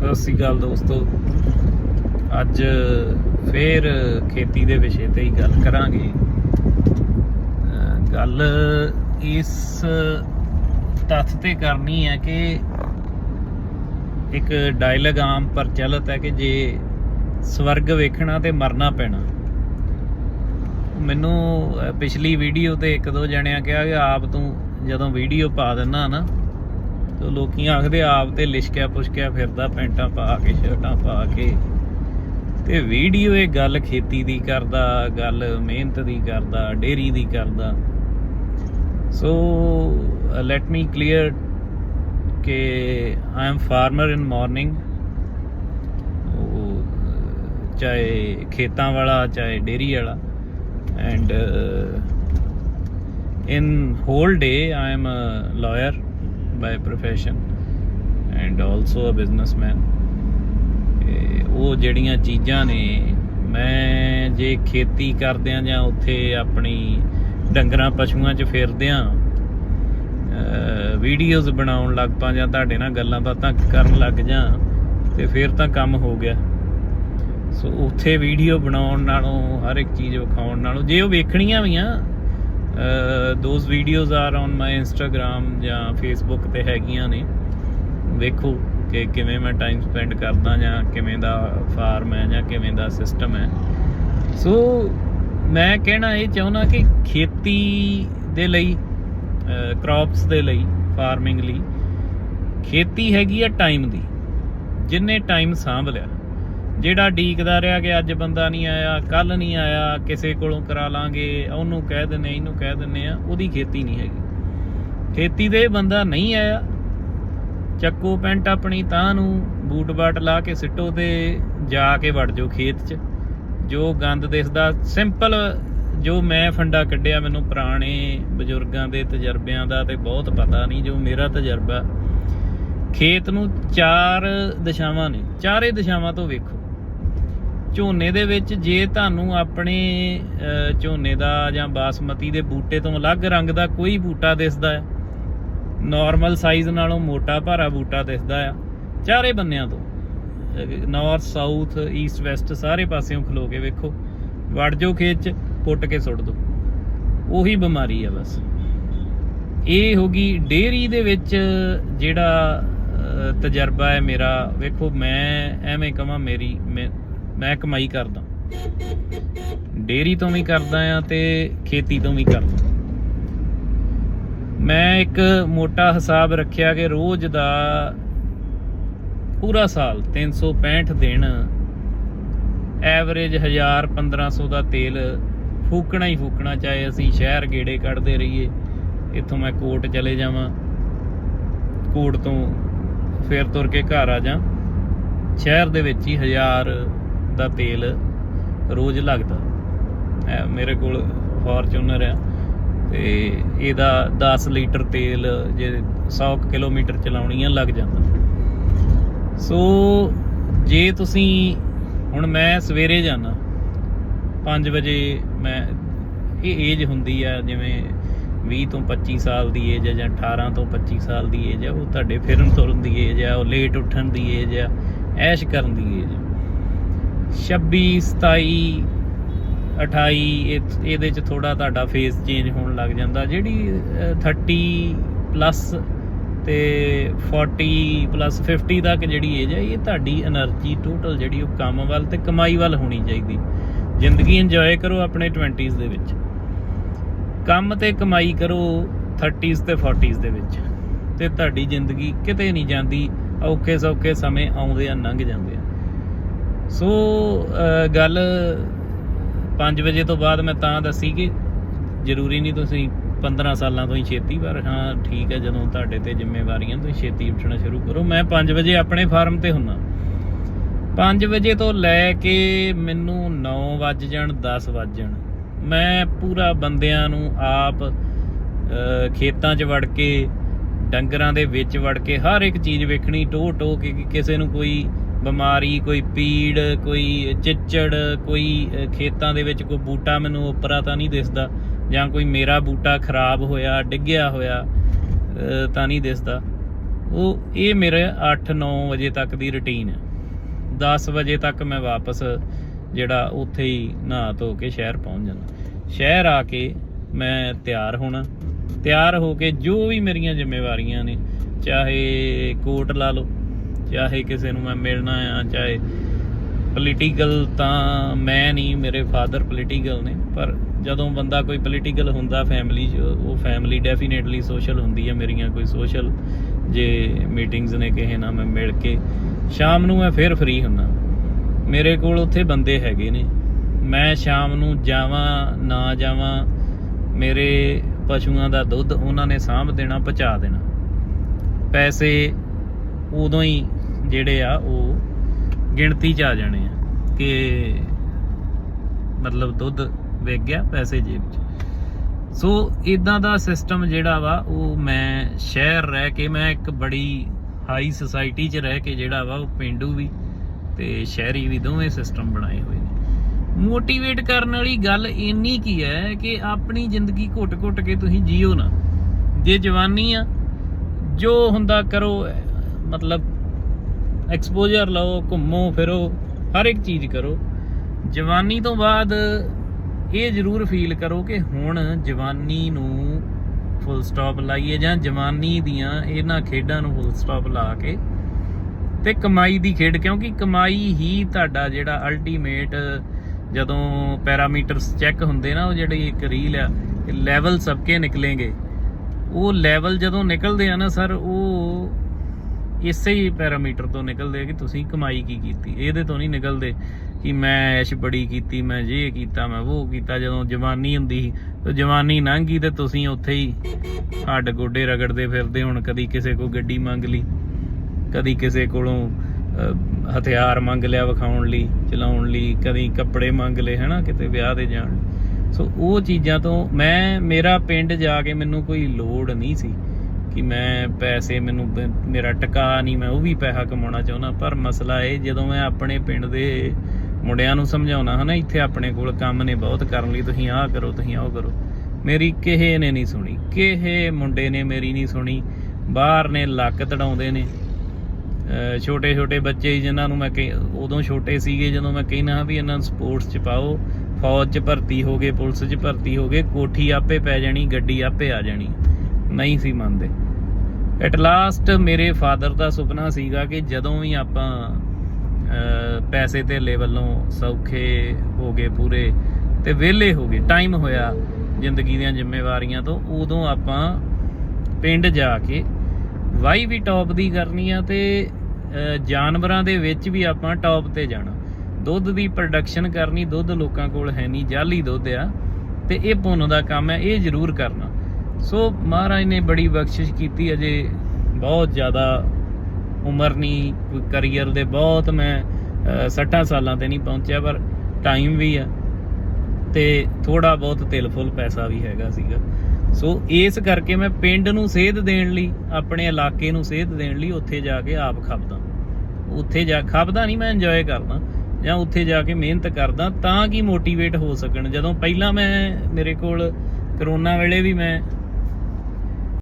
ਸਤਿ ਸ਼੍ਰੀ ਅਕਾਲ ਦੋਸਤੋ। ਅੱਜ ਫੇਰ ਖੇਤੀ ਦੇ ਵਿਸ਼ੇ ਤੇ ਹੀ ਗੱਲ ਕਰਾਂਗੇ। ਗੱਲ ਇਸ ਤੱਥ ਤੇ ਕਰਨੀ ਹੈ ਕਿ ਇੱਕ ਡਾਇਲੌਗ ਆਮ ਪ੍ਰਚਲਿਤ ਹੈ ਕਿ ਜੇ ਸਵਰਗ ਵੇਖਣਾ ਤੇ ਮਰਨਾ ਪੈਣਾ। ਮੈਨੂੰ ਪਿਛਲੀ ਵੀਡੀਓ ਤੇ ਇੱਕ ਦੋ ਜਣਿਆਂ ਕਿਹਾ ਕਿ ਆਪ ਤੂੰ ਜਦੋਂ ਵੀਡੀਓ ਪਾ ਦਿੰਨਾ ਨਾ ਤੇ ਲੋਕੀ ਆਖਦੇ ਆਪ ਤੇ ਲਿਸ਼ਕਿਆ ਪੁਸ਼ਕਿਆ ਫਿਰਦਾ, ਪੈਂਟਾਂ ਪਾ ਕੇ, ਸ਼ਰਟਾਂ ਪਾ ਕੇ। ਤੇ ਵੀਡੀਓ ਇਹ ਗੱਲ ਖੇਤੀ ਦੀ ਕਰਦਾ, ਗੱਲ ਮਿਹਨਤ ਦੀ ਕਰਦਾ, ਡੇਰੀ ਦੀ ਕਰਦਾ। ਸੋ ਲੈਟ ਮੀ ਕਲੀਅਰ ਕਿ I am farmer in morning ਚਾਹੇ ਖੇਤਾਂ ਵਾਲਾ, ਚਾਹੇ ਡੇਰੀ ਵਾਲਾ। And in whole day I am a lawyer by profession and also a businessman. ਇਹ ਉਹ ਜਿਹੜੀਆਂ ਚੀਜ਼ਾਂ ਨੇ, ਮੈਂ ਜੇ ਖੇਤੀ ਕਰਦਿਆਂ ਜਾਂ ਉੱਥੇ ਆਪਣੀ ਡੰਗਰਾਂ ਪਸ਼ੂਆਂ 'ਚ ਫਿਰਦਿਆਂ ਵੀਡੀਓਜ਼ ਬਣਾਉਣ ਲੱਗ ਪਾਂ ਜਾਂ ਤੁਹਾਡੇ ਨਾਲ ਗੱਲਾਂ ਬਾਤਾਂ ਕਰਨ ਲੱਗ ਜਾਂ, ਤੇ ਫਿਰ ਤਾਂ ਕੰਮ ਹੋ ਗਿਆ। ਸੋ ਉੱਥੇ ਵੀਡੀਓ ਬਣਾਉਣ ਨਾਲੋਂ, ਹਰ ਇੱਕ ਚੀਜ਼ ਵਿਖਾਉਣ ਨਾਲੋਂ, ਜੇ ਉਹ ਵੇਖਣੀਆਂ ਵੀ ਆ those videos are on my Instagram ਜਾਂ ਫੇਸਬੁੱਕ ਤੇ ਹੈਗੀਆਂ ਨੇ। ਵੇਖੋ ਕਿ ਕਿਵੇਂ ਮੈਂ ਟਾਈਮ ਸਪੈਂਡ ਕਰਦਾ ਜਾਂ ਕਿਵੇਂ ਦਾ ਫਾਰਮ ਹੈ ਜਾਂ ਕਿਵੇਂ ਦਾ ਸਿਸਟਮ ਹੈ। ਸੋ ਮੈਂ ਕਹਿਣਾ ਇਹ ਚਾਹੁੰਦਾ ਕਿ ਖੇਤੀ ਦੇ ਲਈ ਕ੍ਰੌਪਸ ਦੇ ਲਈ ਫਾਰਮਿੰਗ ਲਈ ਖੇਤੀ ਹੈਗੀ ਆ ਟਾਈਮ ਦੀ, ਜਿੰਨੇ ਟਾਈਮ ਸਾਂਭ ਲਿਆ। ਜਿਹੜਾ ਡੀਕਦਾ ਰਿਹਾ ਕਿ ਅੱਜ ਬੰਦਾ ਨਹੀਂ ਆਇਆ ਕੱਲ ਨਹੀਂ ਆਇਆ, ਕਿਸੇ ਕੋਲੋਂ ਕਰਾ ਲਾਂਗੇ, ਉਹਨੂੰ ਕਹਿ ਦਿੰਨੇ ਇਹਨੂੰ ਕਹਿ ਦਿੰਨੇ ਆ ਉਹਦੀ ਖੇਤੀ ਨਹੀਂ ਹੈਗੀ। ਖੇਤੀ ਦੇ ਬੰਦਾ ਨਹੀਂ ਆਇਆ। ਚੱਕੋ ਪੈਂਟ ਆਪਣੀ ਤਾਂ ਨੂੰ, ਬੂਟ ਬਾਟ ਲਾ ਕੇ ਸਿੱਟੋ ਤੇ ਜਾ ਕੇ ਵੜ ਜਾਓ ਖੇਤ 'ਚ। ਜੋ ਗੰਦ ਦਿਸਦਾ, ਸਿੰਪਲ ਜੋ ਮੈਂ ਫੰਡਾ ਕੱਢਿਆ ਮੈਨੂੰ ਪੁਰਾਣੇ ਬਜ਼ੁਰਗਾਂ ਦੇ ਤਜਰਬਿਆਂ ਦਾ ਤੇ ਬਹੁਤ ਪਤਾ ਨਹੀਂ ਜੋ ਮੇਰਾ ਤਜਰਬਾ। ਖੇਤ ਨੂੰ ਚਾਰ ਦਿਸ਼ਾਵਾਂ ਨੇ, ਚਾਰੇ ਦਿਸ਼ਾਵਾਂ ਤੋਂ ਵੇਖੋ। ਝੋਨੇ ਦੇ ਵਿੱਚ ਜੇ ਤੁਹਾਨੂੰ ਆਪਣੇ ਝੋਨੇ ਦਾ ਜਾਂ ਬਾਸਮਤੀ ਦੇ ਬੂਟੇ ਤੋਂ ਅਲੱਗ ਰੰਗ ਦਾ ਕੋਈ ਬੂਟਾ ਦਿਸਦਾ ਹੈ ਨਾਰਮਲ ਸਾਈਜ਼ ਨਾਲੋਂ ਮੋਟਾ ਭਾਰਾ ਬੂਟਾ ਦਿਸਦਾ ਆ, ਚਾਰੇ ਬੰਨਿਆਂ ਤੋਂ ਨਾਰਥ ਸਾਊਥ ਈਸਟ ਵੈਸਟ ਸਾਰੇ ਪਾਸਿਓਂ ਖਲੋ ਕੇ ਵੇਖੋ, ਵੜ ਜੋ ਖੇਤ 'ਚ, ਪੁੱਟ ਕੇ ਸੁੱਟ ਦਿਓ, ਉਹੀ ਬਿਮਾਰੀ ਆ ਬਸ। ਇਹ ਹੋ ਗਈ ਡੇਰੀ ਦੇ ਵਿੱਚ ਜਿਹੜਾ ਤਜਰਬਾ ਹੈ ਮੇਰਾ, ਵੇਖੋ ਮੈਂ ਐਵੇਂ ਕਹਾਂ ਮੇਰੀ ਮੈਂ ਕਮਾਈ ਕਰਦਾ। ਡੇਰੀ ਤੋਂ ਵੀ ਕਰਦਾ ਆ ਤੇ ਖੇਤੀ ਤੋਂ ਵੀ ਕਰਦਾ। ਮੈਂ ਇੱਕ ਮੋਟਾ ਹਿਸਾਬ ਰੱਖਿਆ ਕਿ ਰੋਜ਼ ਦਾ ਪੂਰਾ ਸਾਲ 365 ਦਿਨ ਐਵਰੇਜ 1000 1500 ਦਾ ਤੇਲ ਫੂਕਣਾ ਹੀ ਫੂਕਣਾ, ਚਾਹੇ ਅਸੀਂ ਸ਼ਹਿਰ ਗੇੜੇ ਕੱਢਦੇ ਰਹੀਏ, ਇੱਥੋਂ ਮੈਂ ਕੋਟ ਚਲੇ ਜਾਵਾਂ, ਕੋਟ ਤੋਂ ਫੇਰ ਤੁਰ ਕੇ ਘਰ ਆ ਜਾ। ਸ਼ਹਿਰ ਦੇ ਵਿੱਚ ਹੀ 1000 ਦਾ ਤੇਲ ਰੋਜ਼ ਲੱਗਦਾ। ਮੇਰੇ ਕੋਲ ਫੋਰਚੂਨਰ ਆ ਤੇ ਇਹਦਾ 10 ਲੀਟਰ ਤੇਲ ਜੇ 100 ਕੁ ਕਿਲੋਮੀਟਰ ਚਲਾਉਣੀ ਆ, ਲੱਗ ਜਾਂਦਾ। ਸੋ ਜੇ ਤੁਸੀਂ, ਹੁਣ ਮੈਂ ਸਵੇਰੇ ਜਾਣਾ 5 ਵਜੇ ਮੈਂ, ਇਹ ਏਜ ਹੁੰਦੀ ਆ, ਜਿਵੇਂ 20 ਤੋਂ 25 ਸਾਲ ਦੀ ਏਜ ਆ ਜਾਂ 18 ਤੋਂ 25 ਸਾਲ ਦੀ ਏਜ ਆ, ਉਹ ਤੁਹਾਡੇ ਫਿਰਨ ਤੁਰਨ ਦੀ ਏਜ ਆ, ਉਹ ਲੇਟ ਉੱਠਣ ਦੀ ਏਜ ਆ, ਐਸ਼ ਕਰਨ ਦੀ ਏਜ ਆ। 26 27 28 ਇਹਦੇ ਚ ਥੋੜਾ ਤੁਹਾਡਾ ਫੇਸ ਚੇਂਜ ਹੋਣ ਲੱਗ ਜਾਂਦਾ। ਜਿਹੜੀ 30 ਪਲੱਸ ਤੇ 40 ਪਲੱਸ 50 ਤੱਕ ਜਿਹੜੀ ਏਜ ਹੈ ਇਹ ਤੁਹਾਡੀ એનર્ਜੀ ਟੋਟਲ ਜਿਹੜੀ ਉਹ ਕੰਮ ਵੱਲ ਤੇ ਕਮਾਈ ਵੱਲ ਹੋਣੀ ਚਾਹੀਦੀ। ਜ਼ਿੰਦਗੀ ਇੰਜੋਏ ਕਰੋ ਆਪਣੇ 20s ਦੇ ਵਿੱਚ। ਕੰਮ ਤੇ ਕਮਾਈ ਕਰੋ 30s ਤੇ 40s ਦੇ ਵਿੱਚ। ਤੇ ਤੁਹਾਡੀ ਜ਼ਿੰਦਗੀ ਕਿਤੇ ਨਹੀਂ ਜਾਂਦੀ ਔਕੇ ਸੌਕੇ ਸਮੇਂ ਆਉਂਦੇ ਆ, ਲੰਘ ਜਾਂਦੇ ਸੋ ਗੱਲ 5 ਵਜੇ ਤੋਂ ਬਾਅਦ ਮੈਂ ਤਾਂ ਦੱਸੀ ਕਿ ਜ਼ਰੂਰੀ ਨਹੀਂ ਤੁਸੀਂ 15 ਸਾਲਾਂ ਤੋਂ ਹੀ ਛੇਤੀ ਪਰ ਹਾਂ, ਠੀਕ ਹੈ, ਜਦੋਂ ਤੁਹਾਡੇ ਤੇ ਜ਼ਿੰਮੇਵਾਰੀਆਂ, ਤੁਸੀਂ ਛੇਤੀ ਉੱਠਣਾ ਸ਼ੁਰੂ ਕਰੋ। ਮੈਂ 5 ਵਜੇ ਆਪਣੇ ਫਾਰਮ ਤੇ ਹੁੰਨਾ। 5 ਵਜੇ ਤੋਂ ਲੈ ਕੇ ਮੈਨੂੰ 9 ਵੱਜ ਜਾਣ 10 ਵੱਜ ਜਾਣ। ਮੈਂ ਪੂਰਾ ਬੰਦਿਆਂ ਨੂੰ ਆਪ ਖੇਤਾਂ 'ਚ ਵੜ ਕੇ, ਡੰਗਰਾਂ ਦੇ ਵਿੱਚ ਵੜ ਕੇ ਹਰ ਇੱਕ ਚੀਜ਼ ਵੇਖਣੀ ਟੋ ਟੋ ਕੇ ਕਿਸੇ ਨੂੰ ਕੋਈ ਬਿਮਾਰੀ, ਕੋਈ ਪੀੜ, ਕੋਈ ਚਿੱਚੜ, ਕੋਈ ਖੇਤਾਂ ਦੇ ਵਿੱਚ ਕੋਈ ਬੂਟਾ ਮੈਨੂੰ ਉੱਪਰਾ ਤਾਂ ਨਹੀਂ ਦਿਸਦਾ, ਜਾਂ ਕੋਈ ਮੇਰਾ ਬੂਟਾ ਖਰਾਬ ਹੋਇਆ, ਡਿੱਗਿਆ ਹੋਇਆ ਤਾਂ ਨਹੀਂ ਦਿਸਦਾ। ਉਹ, ਇਹ ਮੇਰੇ 8-9 ਵਜੇ ਤੱਕ ਦੀ ਰੁਟੀਨ ਹੈ। 10 ਵਜੇ ਤੱਕ ਮੈਂ ਵਾਪਸ ਜਿਹੜਾ ਉੱਥੇ ਹੀ ਨਹਾ ਧੋ ਕੇ ਸ਼ਹਿਰ ਪਹੁੰਚ ਜਾਣਾ ਸ਼ਹਿਰ ਆ ਕੇ ਮੈਂ ਤਿਆਰ ਹੋਣਾ। ਤਿਆਰ ਹੋ ਕੇ ਜੋ ਵੀ ਮੇਰੀਆਂ ਜ਼ਿੰਮੇਵਾਰੀਆਂ ਨੇ, ਚਾਹੇ ਕੋਟ ਲਾ ਲਓ ਚਾਹੇ ਕਿਸੇ ਨੂੰ ਮੈਂ ਮਿਲਣਾ ਆ, ਚਾਹੇ ਪੋਲੀਟੀਕਲ ਤਾਂ ਮੈਂ ਨਹੀਂ, ਮੇਰੇ ਫਾਦਰ ਪੋਲੀਟੀਕਲ ਨੇ, ਪਰ ਜਦੋਂ ਬੰਦਾ ਕੋਈ ਪੋਲੀਟੀਕਲ ਹੁੰਦਾ ਫੈਮਿਲੀ 'ਚ, ਉਹ ਫੈਮਿਲੀ ਡੈਫੀਨੇਟਲੀ ਸੋਸ਼ਲ ਹੁੰਦੀ ਹੈ ਮੇਰੀਆਂ ਕੋਈ ਸੋਸ਼ਲ ਜੇ ਮੀਟਿੰਗਸ ਨੇ ਕਿਸੇ ਨਾਲ ਮੈਂ ਮਿਲ ਕੇ, ਸ਼ਾਮ ਨੂੰ ਮੈਂ ਫਿਰ ਫ੍ਰੀ ਹੁੰਨਾ ਮੇਰੇ ਕੋਲ ਉੱਥੇ ਬੰਦੇ ਹੈਗੇ ਨੇ। ਮੈਂ ਸ਼ਾਮ ਨੂੰ ਜਾਵਾਂ, ਨਾ ਜਾਵਾਂ, ਮੇਰੇ ਪਸ਼ੂਆਂ ਦਾ ਦੁੱਧ ਉਹਨਾਂ ਨੇ ਸਾਂਭ ਦੇਣਾ, ਪਹੁੰਚਾ ਦੇਣਾ। ਪੈਸੇ ਉਦੋਂ ਹੀ ਜਿਹੜੇ ਆ ਉਹ ਗਿਣਤੀ ਚ ਆ ਜਾਣੇ ਆ ਕਿ ਮਤਲਬ ਦੁੱਧ ਵਿਕ ਗਿਆ ਪੈਸੇ ਜੇਬ 'ਚ। ਸੋ ਇਦਾਂ ਦਾ ਸਿਸਟਮ ਜਿਹੜਾ ਵਾ, ਉਹ ਮੈਂ ਸ਼ਹਿਰ ਰਹਿ ਕੇ, ਮੈਂ ਇੱਕ ਬੜੀ ਹਾਈ ਸੁਸਾਇਟੀ 'ਚ ਰਹਿ ਕੇ ਜਿਹੜਾ ਵਾ, ਉਹ ਪਿੰਡੂ ਵੀ ਤੇ ਸ਼ਹਿਰੀ ਵੀ ਦੋਵੇਂ ਸਿਸਟਮ ਬਣਾਏ ਹੋਏ ਨੇ। ਮੋਟੀਵੇਟ ਕਰਨ ਵਾਲੀ ਗੱਲ ਇੰਨੀ ਕੀ ਹੈ ਕਿ ਆਪਣੀ ਜ਼ਿੰਦਗੀ ਘੁੱਟ-ਘੁੱਟ ਕੇ ਤੁਸੀਂ ਜੀਓ ਨਾ। ਜੇ ਜਵਾਨੀ ਆ, ਜੋ ਹੁੰਦਾ ਕਰੋ, ਮਤਲਬ ਐਕਸਪੋਜ਼ਰ ਲਓ, ਘੁੰਮੋ, ਫਿਰੋ, ਹਰ ਇੱਕ ਚੀਜ਼ ਕਰੋ। ਜਵਾਨੀ ਤੋਂ ਬਾਅਦ ਇਹ ਜ਼ਰੂਰ ਫੀਲ ਕਰੋ ਕਿ ਹੁਣ ਜਵਾਨੀ ਨੂੰ ਫੁੱਲ ਸਟਾਪ ਲਾਈਏ ਜਾਂ ਜਵਾਨੀ ਦੀਆਂ ਇਹਨਾਂ ਖੇਡਾਂ ਨੂੰ ਫੁੱਲ ਸਟਾਪ ਲਾ ਕੇ ਤੇ ਕਮਾਈ ਦੀ ਖੇਡ, ਕਿਉਂਕਿ ਕਮਾਈ ਹੀ ਤੁਹਾਡਾ ਜਿਹੜਾ ਅਲਟੀਮੇਟ ਜਦੋਂ ਪੈਰਾਮੀਟਰਸ ਚੈੱਕ ਹੁੰਦੇ ਨਾ, ਉਹ ਜਿਹੜੀ ਇੱਕ ਰੀਲ ਆ ਲੈਵਲ ਸਭ ਕੇ ਨਿਕਲेंगे ਉਹ ਲੈਵਲ ਜਦੋਂ ਨਿਕਲਦੇ ਆ ਨਾ ਸਰ ਉਹ ਇਸੇ ਹੀ ਪੈਰਾਮੀਟਰ ਤੋਂ ਨਿਕਲਦੇ ਆ ਕਿ ਤੁਸੀਂ ਕਮਾਈ ਕੀ ਕੀਤੀ। ਇਹਦੇ ਤੋਂ ਨਹੀਂ ਨਿਕਲਦੇ ਕਿ ਮੈਂ ਐਸ਼ ਬੜੀ ਕੀਤੀ, ਮੈਂ ਜੇ ਕੀਤਾ, ਮੈਂ ਉਹ ਕੀਤਾ। ਜਦੋਂ ਜਵਾਨੀ ਹੁੰਦੀ ਸੀ, ਤੇ ਜਵਾਨੀ ਲੰਘ ਗਈ ਤੇ ਤੁਸੀਂ ਉੱਥੇ ਹੀ ਹੱਡ ਗੋਡੇ ਰਗੜਦੇ ਫਿਰਦੇ। ਹੁਣ ਕਦੀ ਕਿਸੇ ਕੋਲ ਗੱਡੀ ਮੰਗ ਲਈ, ਕਦੀ ਕਿਸੇ ਕੋਲੋਂ ਹਥਿਆਰ ਮੰਗ ਲਿਆ ਵਿਖਾਉਣ ਲਈ, ਚਲਾਉਣ ਲਈ, ਕਦੀ ਕੱਪੜੇ ਮੰਗ ਲਏ, ਹਨਾ, ਕਿਤੇ ਵਿਆਹ ਦੇ ਜਾਣ ਲਈ। ਸੋ ਉਹ ਚੀਜ਼ਾਂ ਤੋਂ ਮੈਂ, ਮੇਰਾ ਪਿੰਡ ਜਾ ਕੇ ਮੈਨੂੰ ਕੋਈ ਲੋੜ ਨਹੀਂ ਸੀ। ਕਿ ਮੈਂ ਪੈਸੇ ਮੈਨੂੰ ਮੇਰਾ ਟਿਕਾ ਨਹੀਂ, ਮੈਂ ਉਹ ਵੀ ਪੈਸਾ ਕਮਾਉਣਾ ਚਾਹੁੰਦਾ। ਪਰ ਮਸਲਾ ਇਹ, ਜਦੋਂ ਮੈਂ ਆਪਣੇ ਪਿੰਡ ਦੇ ਮੁੰਡਿਆਂ ਨੂੰ ਸਮਝਾਉਣਾ ਹਨਾ, ਇੱਥੇ ਆਪਣੇ ਕੋਲ ਕੰਮ ਨੇ ਬਹੁਤ ਕਰਨ ਲਈ, ਤੁਸੀਂ ਆਹ ਕਰੋ, ਤੁਸੀਂ ਉਹ ਕਰੋ। ਮੇਰੀ ਕਿਸੇ ਨੇ ਨਹੀਂ ਸੁਣੀ। ਕਿਸੇ ਮੁੰਡੇ ਨੇ ਮੇਰੀ ਨਹੀਂ ਸੁਣੀ। ਬਾਹਰ ਨੇ ਲੱਕ ਤੜਾਉਂਦੇ ਨੇ। ਛੋਟੇ ਛੋਟੇ ਬੱਚੇ ਸੀ ਜਿਨ੍ਹਾਂ ਨੂੰ ਮੈਂ ਕਹੀ- ਉਦੋਂ ਛੋਟੇ ਸੀਗੇ ਜਦੋਂ ਮੈਂ ਕਹਿਣਾ ਵੀ ਇਹਨਾਂ ਨੂੰ ਸਪੋਰਟਸ 'ਚ ਪਾਓ। ਫੌਜ 'ਚ ਭਰਤੀ ਹੋ ਗਏ, ਪੁਲਿਸ 'ਚ ਭਰਤੀ ਹੋ ਗਏ। ਕੋਠੀ ਆਪੇ ਪੈ ਜਾਣੀ, ਗੱਡੀ ਆਪੇ ਆ ਜਾਣੀ। ਨਹੀਂ ਸੀ ਮੰਨਦੇ। ਐਟ ਲਾਸਟ ਮੇਰੇ ਫਾਦਰ ਦਾ ਸੁਪਨਾ ਸੀਗਾ ਕਿ ਜਦੋਂ ਵੀ ਆਪਾਂ ਪੈਸੇ ਤੇ ਵੱਲੋਂ ਸੌਖੇ ਹੋ ਗਏ ਪੂਰੇ ਤੇ ਵਿਹਲੇ ਹੋ ਗਏ ਟਾਈਮ ਹੋਇਆ ਜ਼ਿੰਦਗੀ ਦੀਆਂ ਜ਼ਿੰਮੇਵਾਰੀਆਂ ਤੋਂ, ਉਦੋਂ ਆਪਾਂ ਪਿੰਡ ਜਾ ਕੇ ਵਾਈ ਵੀ ਟੌਪ ਦੀ ਕਰਨੀ ਆ ਤੇ ਜਾਨਵਰਾਂ ਦੇ ਵਿੱਚ ਵੀ ਆਪਾਂ ਟੌਪ ਤੇ ਜਾਣਾ। ਦੁੱਧ ਦੀ ਪ੍ਰੋਡਕਸ਼ਨ ਕਰਨੀ ਦੁੱਧ ਲੋਕਾਂ ਕੋਲ ਹੈ ਨਹੀਂ ਜਾਲੀ ਦੁੱਧ ਆ ਤੇ ਇਹ ਪੁੰਨ ਦਾ ਕੰਮ ਹੈ, ਇਹ ਜ਼ਰੂਰ ਕਰਨਾ। ਸੋ ਮਹਾਰਾਜ ਨੇ ਬੜੀ ਬਖਸ਼ਿਸ਼ ਕੀਤੀ ਅਜੇ ਬਹੁਤ ਜ਼ਿਆਦਾ ਉਮਰ ਨਹੀਂ ਕੋਈ ਕਰੀਅਰ ਦੇ ਬਹੁਤ ਮੈਂ ਅਹ, 60 ਸਾਲਾਂ ਤੇ ਨਹੀਂ ਪਹੁੰਚਿਆ ਪਰ ਟਾਈਮ ਵੀ ਆ ਤੇ ਥੋੜਾ ਬਹੁਤ ਤਿਲ ਫੁੱਲ ਪੈਸਾ ਵੀ ਹੈਗਾ ਸੀਗਾ। ਸੋ ਇਸ ਕਰਕੇ ਮੈਂ ਪਿੰਡ ਨੂੰ ਸੇਧ ਦੇਣ ਲਈ ਆਪਣੇ ਇਲਾਕੇ ਨੂੰ ਸੇਧ ਦੇਣ ਲਈ ਉੱਥੇ ਜਾ ਕੇ ਆਪ ਖਪਦਾ। ਉੱਥੇ ਜਾ ਖਪਦਾ ਨਹੀਂ ਮੈਂ ਇੰਜੋਏ ਕਰਦਾ। ਜਾਂ ਉੱਥੇ ਜਾ ਕੇ ਮਿਹਨਤ ਕਰਦਾ ਤਾਂ ਕਿ ਮੋਟੀਵੇਟ ਹੋ ਸਕਣ? ਜਦੋਂ ਪਹਿਲਾਂ ਮੈਂ ਮੇਰੇ ਕੋਲ ਕਰੋਨਾ ਵੇਲੇ ਵੀ ਮੈਂ